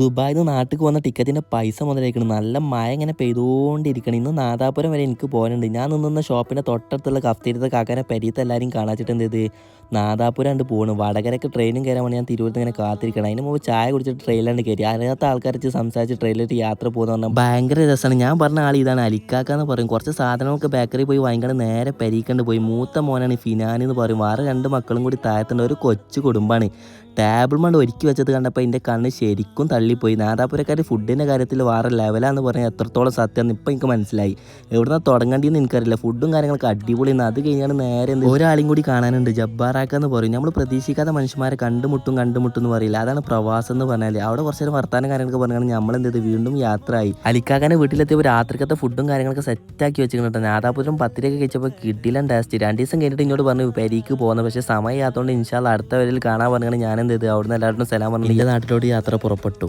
ദുബായിൽ നിന്ന് നാട്ടിൽ വന്ന ടിക്കറ്റിന്റെ പൈസ മുതലേക്കണം. നല്ല മഴ ഇങ്ങനെ പെയ്തുകൊണ്ടിരിക്കണം ഇന്ന് നാദാപുരം വരെ എനിക്ക് പോകാനുണ്ട്. ഞാൻ നിന്നുന്ന ഷോപ്പിന്റെ തൊട്ടടുത്തുള്ള കഫ്തീരത്തെ കാക്കാനെ പരിയത്ത് എല്ലാവരും കാണാച്ചിട്ട് എന്ത് നാദാപുരം കണ്ട് പോകണം വടകരക്ക് ട്രെയിനും കയറാൻ വേണ്ടി ഞാൻ തിരുവനന്തപുരത്ത് ഇങ്ങനെ കാത്തിരിക്കണം. അതിന് മുമ്പ് ചായ കുടിച്ചിട്ട് ട്രെയിനിലാണ് കയറി അറിയാത്ത വെച്ച് സംസാരിച്ച് ട്രെയിനിലേക്ക് യാത്ര പോകുന്ന പറഞ്ഞാൽ ഭയങ്കര രസമാണ് ഞാൻ പറഞ്ഞ ആൾ ഇതാണ്. അലിക്കാക്ക എന്ന് പറയും. കുറച്ച് സാധനങ്ങളൊക്കെ ബേക്കറി പോയി വാങ്ങിക്കണം നേരെ പെരീക്കണ്ട് പോയി. മൂത്ത മോനാണ് ഫിനാൻ എന്ന് പറയും. വേറെ രണ്ട് മക്കളും കൂടി താഴത്തുണ്ട്. ഒരു കൊച്ചു കുടുംബമാണ് ടേബിൾ മണ്ട് ഒരുക്കി വെച്ചത് കണ്ടപ്പോൾ എന്റെ കണ്ണ് ശരിക്കും തള്ളിപ്പോയി. നാദാപുരക്കാർ ഫുഡിന്റെ കാര്യത്തിൽ വേറെ ലെവലാന്ന് പറഞ്ഞാൽ എത്രത്തോളം സത്യമെന്ന് ഇപ്പം എനിക്ക് മനസ്സിലായി. എവിടുന്ന തുടങ്ങേണ്ടിയെന്ന് എനിക്കറിയില്ല. ഫുഡും കാര്യങ്ങളൊക്കെ അടിപൊളിയാണ് അത് കഴിഞ്ഞാൽ നേരെ ഒരാളും കൂടി കാണാനുണ്ട്. ജബ്ബാറാക്ക എന്ന് പറയും. നമ്മൾ പ്രതീക്ഷിക്കാത്ത മനുഷ്യന്മാരെ കണ്ടുമുട്ടും കണ്ടുമുട്ടും എന്ന് പറയില്ല. അതാണ് പ്രവാസം എന്ന് പറഞ്ഞാൽ അവിടെ കുറച്ച് നേരം വർത്താനം കാര്യങ്ങളൊക്കെ പറഞ്ഞാൽ നമ്മൾ എന്ത് ചെയ്ത് വീണ്ടും യാത്രയായി. അലിക്കാക്കാന്റെ വീട്ടിലെത്തിയപ്പോൾ രാത്രിക്കത്തെ ഫുഡും കാര്യങ്ങളൊക്കെ സെറ്റാക്കി വെച്ചിട്ടുണ്ട് നാദാപുരം പത്തിരിയൊക്കെ കഴിച്ചപ്പോൾ കിട്ടില്ല ടേസ്റ്റ് രണ്ട് ദിവസം കഴിഞ്ഞിട്ട് ഇങ്ങോട്ട് പറഞ്ഞു പരിക്ക് പോകുന്നത് പക്ഷേ സമയം സമയമായതുകൊണ്ട് ഇൻഷാല്ല അടുത്ത വരയിൽ കാണാൻ പറഞ്ഞാൽ ഞാൻ എന്ത് ചെയ്ത്? അവിടുന്ന് എല്ലാവരും സലാം പറഞ്ഞു എന്റെ നാട്ടിലോട്ട് യാത്ര പുറപ്പെട്ടു.